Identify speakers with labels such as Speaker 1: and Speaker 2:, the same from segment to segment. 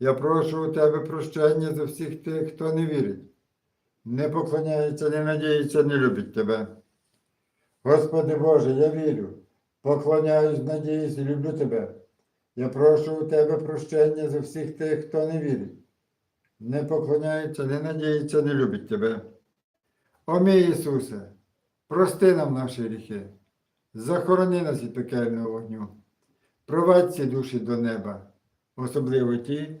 Speaker 1: Я прошу у Тебе прощення за всіх тих, хто не вірить. Не поклоняється, не надіється, не любить Тебе. Господи Боже, я вірю, поклоняюсь, надіюсь і люблю Тебе. Я прошу у Тебе прощення за всіх тих, хто не вірить. Не поклоняється, не надіється, не любить Тебе. О Ісусе, прости нам наші гріхи, захорони нас від пекельного вогню, провадь ці душі до неба, особливо ті,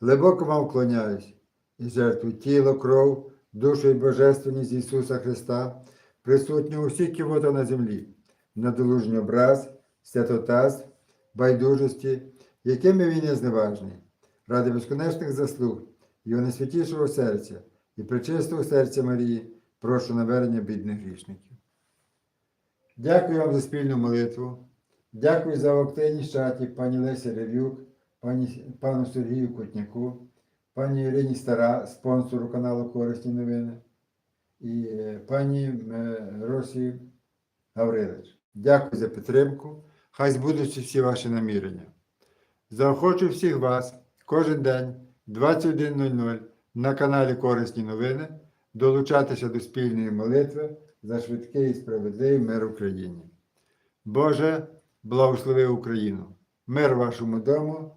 Speaker 1: глибоко вам вклоняюсь і жертву тіло, кров, душу і божественність Ісуса Христа, присутнього у всіх кивота на землі, надолужній образ, святотаз, байдужості, якими він є зневажний, ради безконечних заслуг Його найсвятішого серця і причистого серця Марії, прошу навернення бідних грішників. Дякую вам за спільну молитву. Дякую за активність чаті пані Лесі Ревюк, пані, пану Сергію Котняку, пані Ірині Стара, спонсору каналу Корисні новини, і е, пані е, Росі Гаврилич. Дякую за підтримку. Хай збудуться всі ваші намірення. Заохочу всіх вас кожен день 21.00 на каналі Корисні новини долучатися до спільної молитви за швидкий і справедливий мир Україні. Боже, благослови Україну! Мир вашому дому,